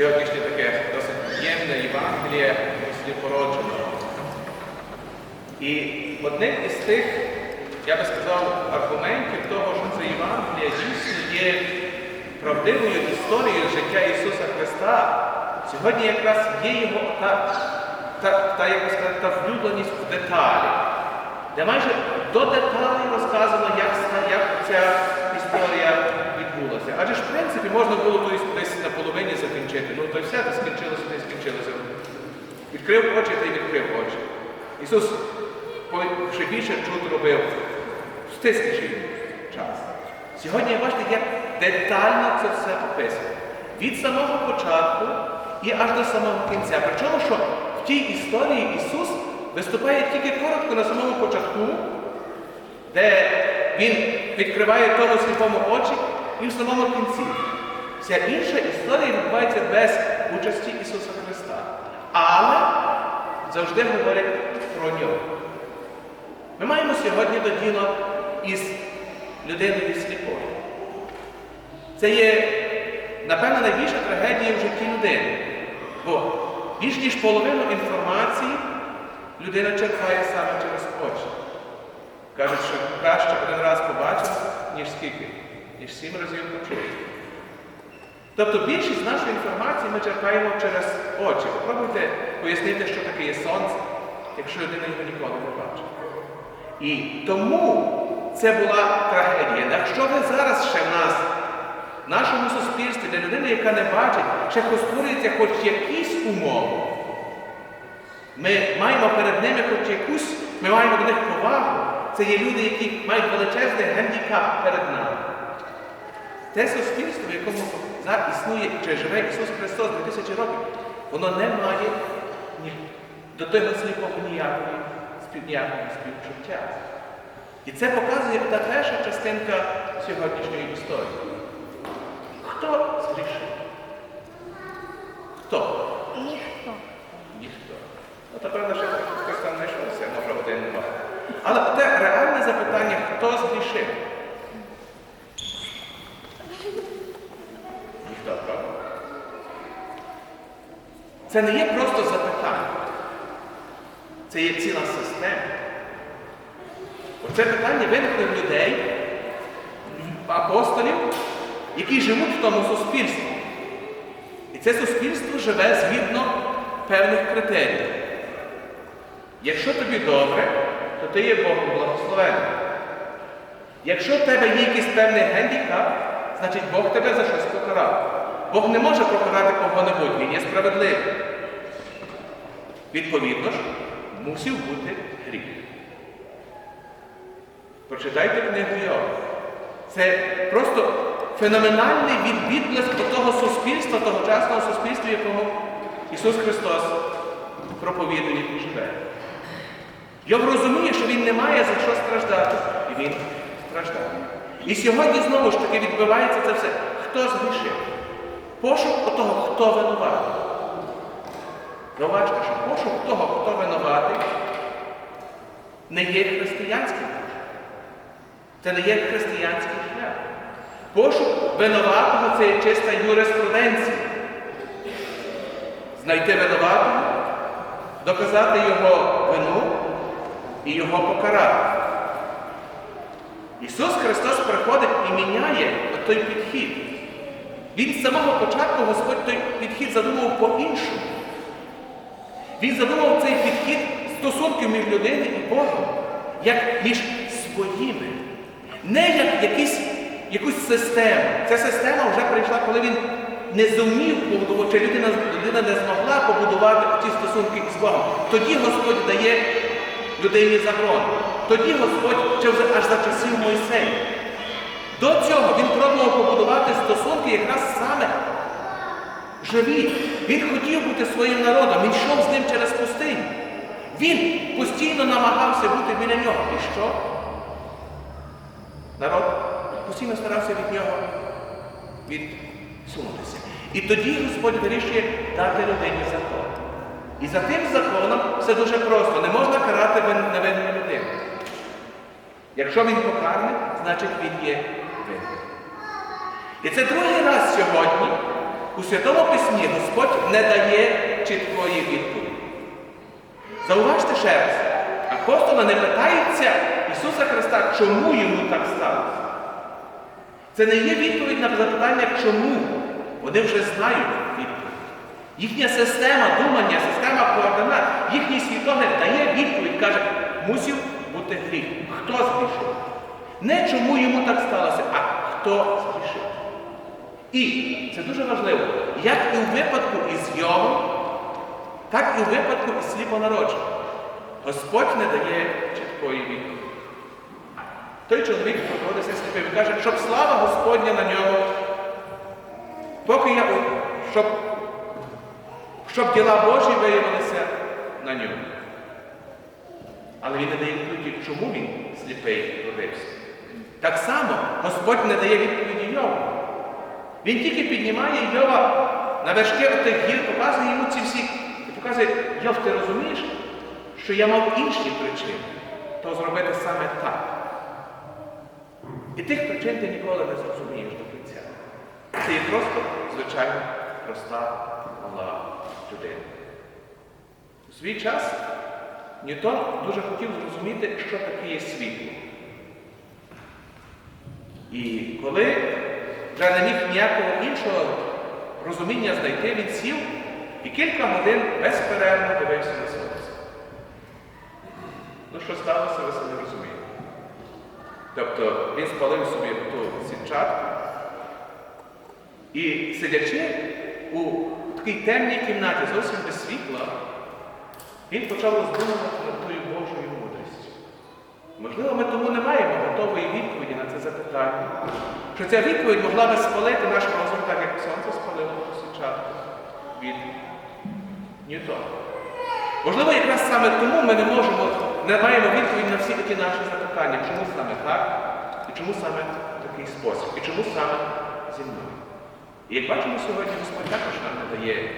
сьогоднішнє таке досить ємне Євангеліє породженого. І одним із тих, я би сказав, аргументів того, що це Євангеліє дійсно є правдивою історією життя Ісуса Христа, сьогодні якраз є його та, та, та, як сказати, та влюбленість в деталі, де майже до деталей розказано, як, як ця історія відбулася. Адже ж, в принципі, можна було десь, на половині закінчити. Ну, то й все, то скінчилося, то й скінчилося. Відкрив очі та й відкрив очі. Ісус ще більше чуд робив в стисліший час. Сьогодні бачите, як детально це все описано. Від самого початку і аж до самого кінця. Причому, що в тій історії Ісус виступає тільки коротко на самому початку, де Він відкриває тому сліпому очі і в самому кінці. Вся інша історія відбувається без участі Ісуса Христа. Але завжди говорять про нього. Ми маємо сьогодні до діла із людиною сліпою. Це є, напевно, найбільша трагедія в житті людини. Бо більш ніж половину інформації людина черпає саме через очі. Кажуть, що краще один раз побачити, ніж скільки? Ніж сім разів почути. Тобто більшість нашої інформації ми черпаємо через очі. Попробуйте пояснити, що таке є сонце, якщо людина його ніколи не бачить. І тому це була трагедія. Якщо ви зараз ще в нас, в нашому суспільстві, для людини, яка не бачить, ще створюється хоч якісь умови, ми маємо перед ними хоч якусь, ми маємо до них повагу. Це є люди, які мають величезний гандікап перед нами. Те суспільство, в якому зараз існує чи живе Ісус Христос 2000 років, воно не має ні, до того сліпого ніякої, спів- ніякого співчуття. І це показує та перша частинка сьогоднішньої історії. Хто згрішив? Хто? Ніхто. Ніхто. Ну, то певно, що хтось там знайшовся, може один немає. Але те реальне запитання, хто згрішив? Ніхто, правда? Це не є просто запитання. Це є ціла система. Оце питання виникло в людей, апостолів, які живуть в тому суспільстві. І це суспільство живе згідно певних критеріїв. Якщо тобі добре, то ти є Богом благословенним. Якщо в тебе є якийсь певний гендікап, значить Бог тебе за щось покарав. Бог не може покарати кого-небудь, він є справедливий. Відповідно ж, мусив бути гріх. Прочитайте книгу Йова. Це просто феноменальний відблиск до того суспільства, тогочасного суспільства, в якому Ісус Христос проповідує і живе. Йов розуміє, що він не має за що страждати, і він страждає. І сьогодні знову ж таки відбувається це все. Хто згрішив? Пошук того, хто винуватий. Зауважте, що пошук того, хто винуватий, не є християнським. Це не є християнський шлях. Пошук винуватого це є чиста юриспруденція. Знайти винуватого, доказати його вину і його покарати. Ісус Христос приходить і міняє той підхід. Він з самого початку Господь той підхід задумав по-іншому. Він задумав цей підхід стосунків між людиною і Богом, як між своїми. Не як якісь, якусь систему. Ця система вже прийшла, коли він не зумів побудувати, чи людина, людина не змогла побудувати ці стосунки з Богом. Тоді Господь дає людині закон. Тоді Господь ще вже аж за часів Мойсея. Побудувати стосунки якраз саме живі. Він хотів бути своїм народом, він йшов з ним через пустиню. Він постійно намагався бути біля нього. І що? Народ постійно старався від нього відсунутися. І тоді Господь вирішує дати людині закон. І за тим законом все дуже просто. Не можна карати невинну людину. Якщо він покараний, значить він є винний. І це другий раз сьогодні, у Святому Письмі Господь не дає чіткої відповіді. Зауважте ще раз, апостоли не питаються Ісуса Христа, чому йому так сталося. Це не є відповідь на запитання, чому. Вони вже знають відповідь. Їхня система думання, система координат, їхній світогляд дає відповідь, каже, мусив бути гріх. Хто згрішив? Не чому йому так сталося, а хто згрішив. І це дуже важливо, як і у випадку із Йовом, так і у випадку із сліпонародженим. Господь не дає чіткої відповіді. Той чоловік проходиться сліпим і каже, щоб слава Господня на нього, поки я, щоб, щоб діла Божі виявилися на ньому. Але він не дає відповіді, чому він сліпий родився. Так само Господь не дає відповіді Йову. Він тільки піднімає Йова на вершки отих гір, показує йому ці всі. І показує, Йов, ти розумієш, що я мав інші причини, то зробити саме так. І тих причин ти ніколи не зрозумієш до кінця. Це є просто звичайна, проста, мала людина. У свій час Ньютон дуже хотів зрозуміти, що таке є світло. І коли вже не міг ніякого іншого розуміння знайти, він сів і кілька годин безперервно дивився на сонце. Ну, що сталося, ви самі розумієте. Тобто він спалив собі ту сітчатку і сидячи у такій темній кімнаті, зовсім без світла, він почав роздумувати над тою Божою мудрістю. Можливо, ми тому не маємо готової відповіді на це запитання, що ця відповідь могла би спалити наш розум, так як сонце спалило сітчатку від Ньютона. Можливо, якраз саме тому ми не можемо, не маємо відповідь на всі такі наші запитання, чому саме так, і чому саме такий спосіб, і чому саме зі мною. І як бачимо сьогодні, Господь також нам не дає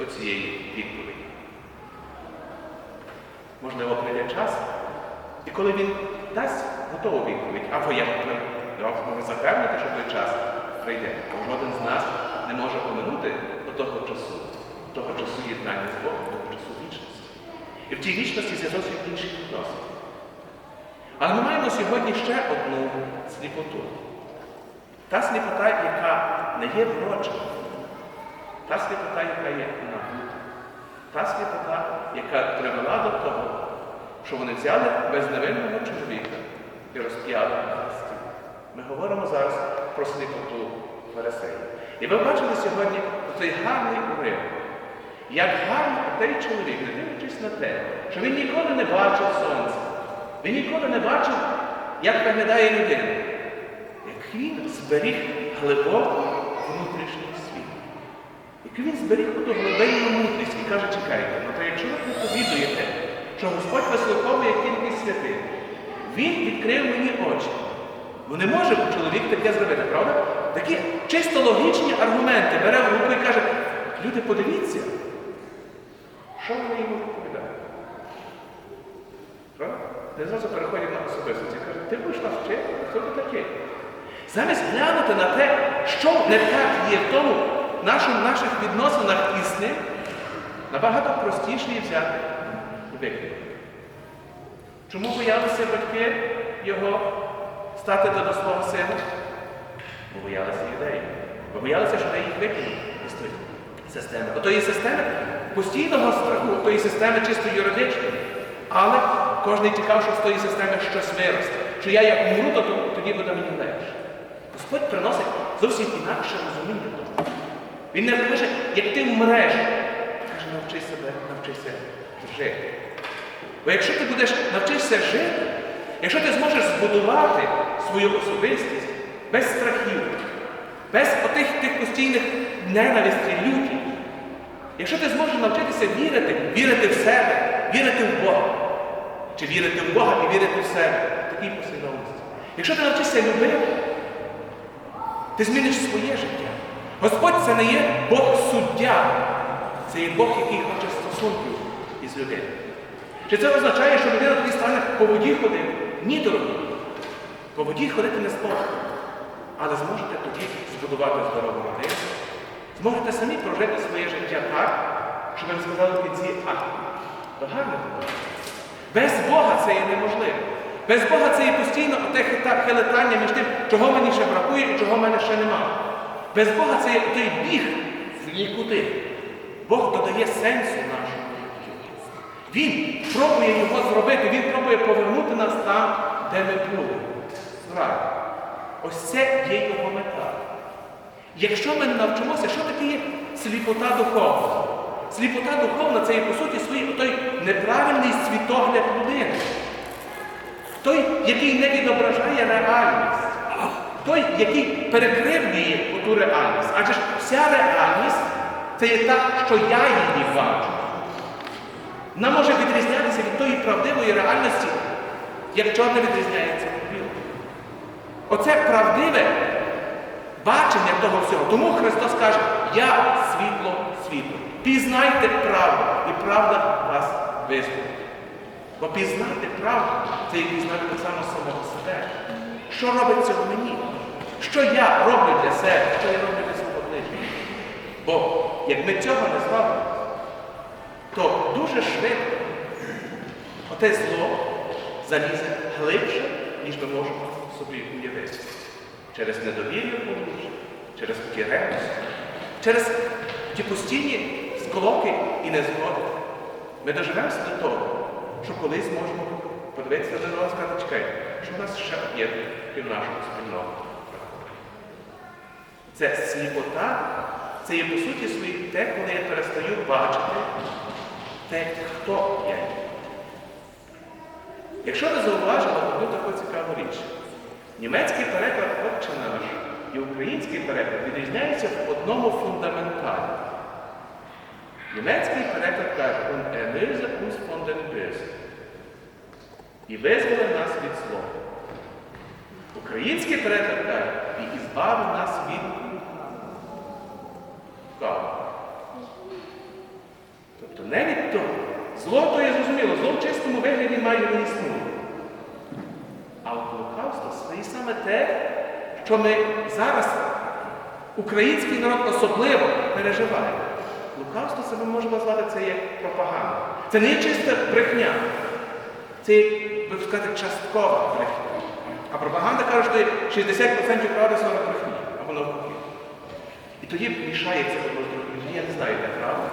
оцієї відповіді. Можливо, прийде час, і коли він дасть готову відповідь, або я можу запевнити, що той час прийде, бо жоден з нас не може поминути до того часу, того часу єднання з Богом, того часу вічності. І в тій вічності це зовсім інші відносини. Але ми маємо сьогодні ще одну сліпоту. Та сліпота, яка не є вроджена, та сліпота, яка є набута, та сліпота, яка привела до того, що вони взяли безневинного чоловіка і розп'яли. Ми говоримо зараз про сліпоту фарисеїв. І ви бачили сьогодні цей гарний уривок. Як гарно той чоловік, не дивлячись на те, що він ніколи не бачив сонця, він ніколи не бачив, як виглядає людина, як він зберіг глибоко внутрішній світ. Як він зберіг ту глибинну мудрість і каже, чекайте, ну то якщо ви проповідуєте, що Господь вислуховує кількість святих, Він відкрив мені очі. Ну не може чоловік таке зробити, правда? Такі чисто логічні аргументи бере в руку і каже, люди, подивіться, що вони йому відповідають. Не зразу переходять на особистості. Каже, ти будеш нас вчити, хто ти такий? Замість глянути на те, що не так є в тому нашому, наших відносинах із ним, набагато простіше і взяти виклик. Чому боялися батьки його стати до свого сина? Бо боялися ідеї. Бо боялися, що вони їх викинуть із тої системи. Отої системи постійного страху, тої системи чисто юридичної. Але кожен чекав, що з тої системи щось виросте. Що я як умру, то тоді буде мені легше. Господь приносить зовсім інакше розуміння. Він не каже, як ти вмреш, каже, навчи себе, навчися жити. Бо якщо ти будеш навчишся жити, якщо ти зможеш збудувати свою особистість без страхів, без отих тих постійних ненависті, люті, якщо ти зможеш навчитися вірити, вірити в себе, вірити в Бога, чи вірити в Бога і вірити в себе, в такій послідовності. Якщо ти навчишся любити, ти зміниш своє життя. Господь це не є Бог суддя, це є Бог, який хоче стосунків із людиною. Чи це означає, що людина тоді стане по воді ходити? Ні, дорогі. По воді ходити не зможете. Але зможете тоді збудувати здорову родину, зможете самі прожити своє життя так, щоб ви сказали в кінці, а, то гарно було. Без Бога це є неможливо. Без Бога це є постійно оте хита- між тим, чого мені ще бракує і чого в мене ще немає. Без Бога це є той біг в нікуди. Бог додає сенсу життю. Він пробує його зробити, він пробує повернути нас там, де ми були. в. Ось це є його мета. Якщо ми не навчимося, що таке є сліпота духовна? Сліпота духовна це є по суті свій той неправильний світогляд людини. Той, який не відображає реальність. Той, який перекривлює ту реальність. Адже ж вся реальність це є так, що я її бачу. Вона може відрізнятися від тої правдивої реальності, як чорне відрізняється від білого. Оце правдиве бачення того всього. Тому Христос каже, я світло світу. Пізнайте правду, і правда вас визволить. Бо пізнати правду це і пізнати так само самого себе. Що робиться в мені? Що я роблю для себе, що я роблю для свого ближнього? Бо як ми цього не зробимо, то дуже швидко оте зло залізе глибше, ніж ми можемо собі уявити. Через недовір'я подружжя, через такі через ті постійні склоки і незгоди. Ми доживемося до того, що колись можемо подивитися на нього і сказати, чекай, що в нас ще є крім нашого спільного. Це сліпота, це є по суті свої те, коли я перестаю бачити те, хто я. Якщо ви зауважили одну таку цікаву річ, німецький переклад «Отче наш» і український переклад відрізняються в одному фундаменталі. Німецький переклад каже «Und erlöse uns von den Bösen» і визволи нас від злого. Український переклад каже і ізбави нас від каву. Тобто не від того. Зло то є зрозуміло, зло в чистому вигляді має не існує. А от це і саме те, що ми зараз, український народ особливо переживає. Лукавство це ми можемо назвати це як пропаганда. Це не є чиста брехня. Це, є, би сказати, часткова брехня. А пропаганда каже, що 60% правди 40 брехні. Або навпаки. І тоді мішається. Я не знаю, де правда,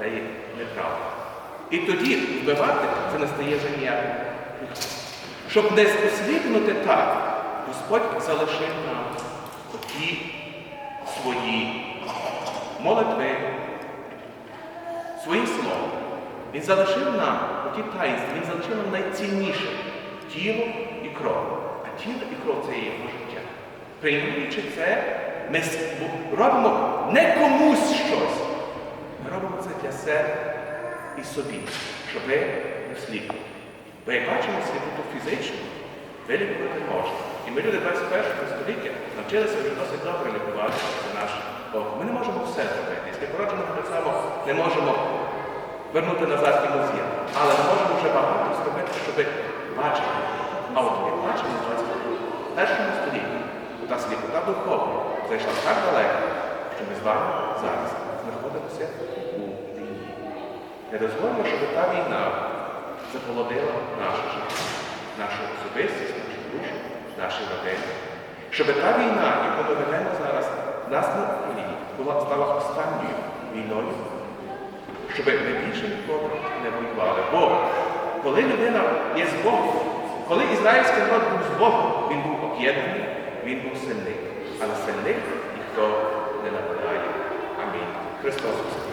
де є неправда. І тоді вбивати це не стає вже ніяким. Щоб не усліднути так, Господь залишив нам оті свої молитви, свої слова. Він залишив нам оті таїнства, він залишив нам найцінніше тіло і кров. А тіло і кров це є його життя. Приймаючи це, ми робимо не комусь щось. Ми робимо це для себе і собі, щоб ви не сліпли. Бо як бачимо сліпоту фізичну, вилікувати можна. І ми люди 21 століття навчилися вже досить добре лікувати наш Бог. Ми не можемо все зробити. І сліпородженого так само не можемо вернути назад і музею. Але ми можемо вже багато зробити, щоб бачити. А от як бачимо в 21 столітті, та сліпота духовна зайшла так далеко, що ми з вами зараз знаходимося у війні. Не дозволимо, щоб та війна заполонила наше життя, нашу особистість, нашу душу, наші родини. Щоб та війна, яку ми ведемо зараз нас на Україні, була стала останньою війною, щоб ми більше ніколи не воювали. Бо коли людина є з Богом, коли ізраїльський народ був з Богом, він був об'єднаний, він був сильний. Але сильний ніхто не нападає. Амінь. Христос.